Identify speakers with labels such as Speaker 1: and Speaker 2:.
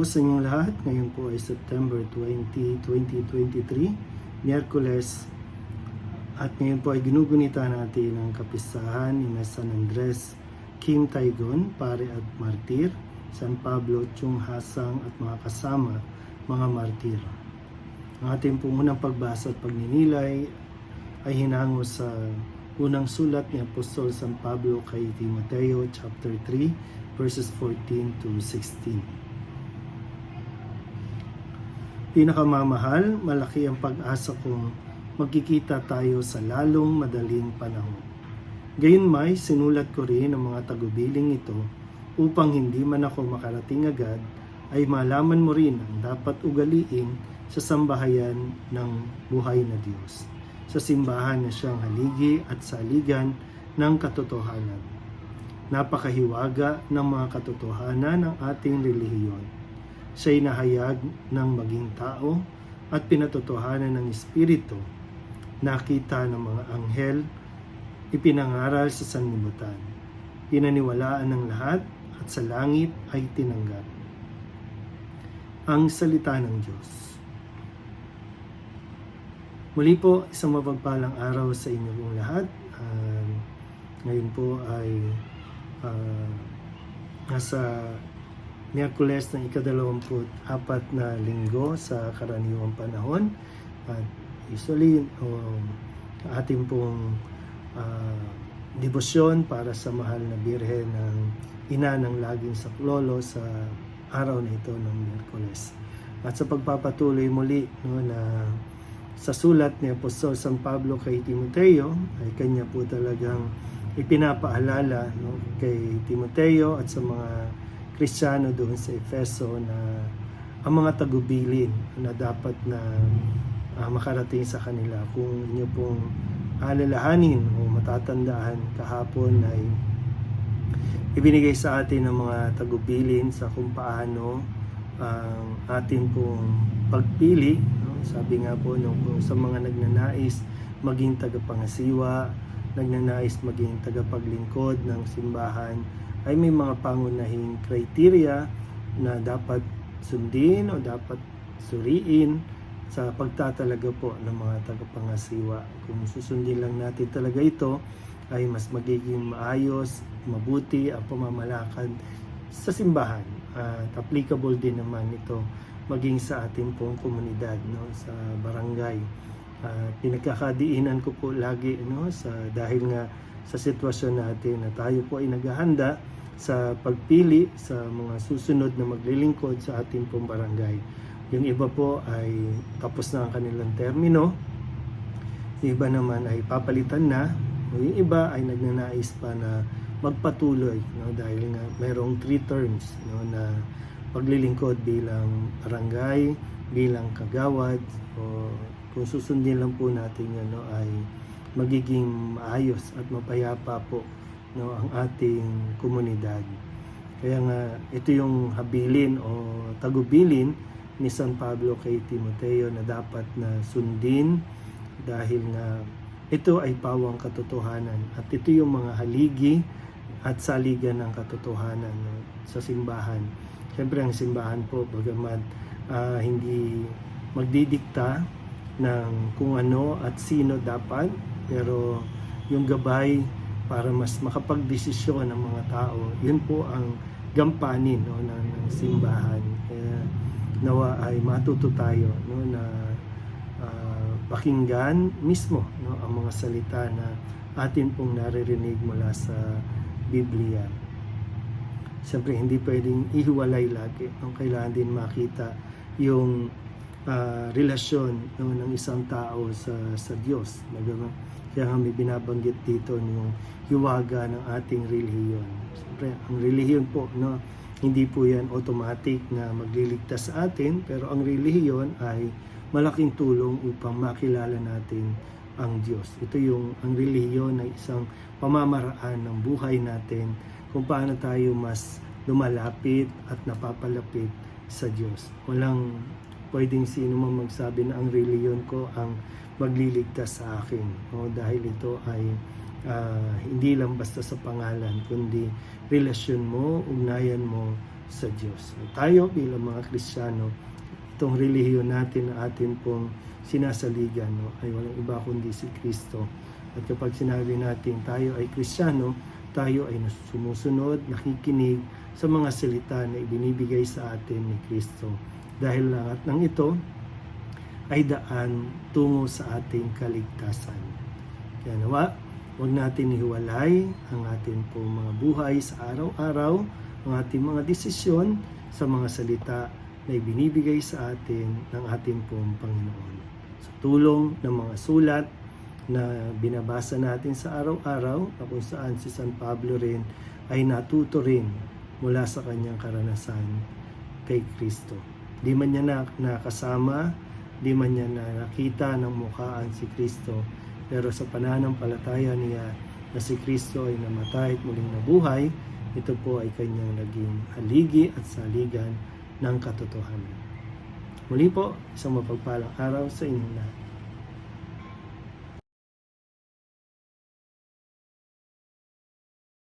Speaker 1: po sa inyong lahat. Ngayon po ay September 20, 2023, Miyerkules. At ngayon po ay ginugunita natin ang kapistahan ni na San Andres, Kim Taigon, pare at martir, San Pablo, Chung Hasang at mga kasama, mga martir. Ang ating pong unang pagbasa at pagninilay ay hinango sa unang sulat ni Apostol San Pablo kay Timoteo chapter 3 verses 14 to 16. Pinakamamahal, malaki ang pag-asa kong magkikita tayo sa lalong madaling panahon. Gayunmay, sinulat ko rin ang mga tagubiling ito upang hindi man ako makarating agad ay malaman mo rin ang dapat ugaliin sa sambahayan ng buhay na Diyos sa simbahan na siyang haligi at saligan ng katotohanan. Napakahiwaga ng mga katotohanan ng ating relihiyon. Siya'y nahayag ng maging tao at pinatotohanan ng Espiritu. Nakita ng mga anghel, ipinangaral sa sanlibutan. Pinaniwalaan ng lahat at sa langit ay tinanggap. Ang salita ng Diyos. Muli po, isang mapagpalang araw sa inyo pong lahat. Um, ngayon po ay uh, nasa Miyerkules ng ikadalawamput apat na linggo sa karaniwang panahon. At usually, um, ating pong uh, debosyon para sa mahal na birhen ng ina ng laging saklolo sa araw na ito ng Miyerkules. At sa pagpapatuloy muli no, na sa sulat ni Apostol San Pablo kay Timoteo ay kanya po talagang ipinapaalala no, kay Timoteo at sa mga Kristiyano doon sa Efeso na ang mga tagubilin na dapat na uh, makarating sa kanila. Kung inyo pong alalahanin o matatandaan kahapon ay ibinigay sa atin ng mga tagubilin sa kung paano ang ating pong pagpili sabi nga po kung sa mga nagnanais maging tagapangasiwa, nagnanais maging tagapaglingkod ng simbahan, ay may mga pangunahing kriteria na dapat sundin o dapat suriin sa pagtatalaga po ng mga tagapangasiwa. Kung susundin lang natin talaga ito, ay mas magiging maayos, mabuti ang pamamalakad sa simbahan. At applicable din naman ito maging sa ating pong komunidad no sa barangay. Uh, pinagkakadiinan ko po lagi no sa dahil nga sa sitwasyon natin na tayo po ay naghahanda sa pagpili sa mga susunod na maglilingkod sa ating pong barangay. Yung iba po ay tapos na ang kanilang termino. Yung iba naman ay papalitan na. Yung iba ay nagnanais pa na magpatuloy no dahil nga merong three terms no na paglilingkod bilang barangay, bilang kagawad o kung susundin lang po natin yan no, ay magiging maayos at mapayapa po no, ang ating komunidad. Kaya nga ito yung habilin o tagubilin ni San Pablo kay Timoteo na dapat na sundin dahil nga ito ay pawang katotohanan at ito yung mga haligi at saligan ng katotohanan no, sa simbahan Siyempre ang simbahan po, bagamat uh, hindi magdidikta ng kung ano at sino dapat, pero yung gabay para mas makapagdesisyon ng mga tao, yun po ang gampanin no, ng, ng simbahan. Kaya nawa ay matuto tayo no, na uh, pakinggan mismo no, ang mga salita na atin pong naririnig mula sa Biblia. Siyempre, hindi pwedeng ihiwalay lagi. No? Kailangan din makita yung uh, relasyon no, ng isang tao sa, sa Diyos. Kaya nga may binabanggit dito yung hiwaga ng ating relihiyon. Siyempre, ang relihiyon po, no, hindi po yan automatic na magliligtas sa atin, pero ang relihiyon ay malaking tulong upang makilala natin ang Diyos. Ito yung ang relihiyon na isang pamamaraan ng buhay natin kung paano tayo mas lumalapit at napapalapit sa Diyos. Walang pwedeng sino man magsabi na ang reliyon ko ang magliligtas sa akin. O, dahil ito ay uh, hindi lang basta sa pangalan, kundi relasyon mo, ugnayan mo sa Diyos. Tayo bilang mga Kristiyano, itong relihiyon natin na atin pong sinasaligan no, ay walang iba kundi si Kristo. At kapag sinabi natin tayo ay Kristiyano, tayo ay sumusunod, nakikinig sa mga salita na ibinibigay sa atin ni Kristo. Dahil lahat ng ito ay daan tungo sa ating kaligtasan. Kaya nawa, huwag natin ihiwalay ang ating pong mga buhay sa araw-araw, ang ating mga desisyon sa mga salita na ibinibigay sa atin ng ating pong Panginoon. Sa tulong ng mga sulat na binabasa natin sa araw-araw, na kung saan si San Pablo rin ay natuto rin mula sa kanyang karanasan kay Kristo. Di man niya na, nakasama, di man niya na nakita ng mukhaan si Kristo, pero sa pananampalataya niya na si Kristo ay namatay at muling nabuhay, ito po ay kanyang naging haligi at saligan ng katotohanan. Muli po, isang mapagpalang araw sa inyong lahat.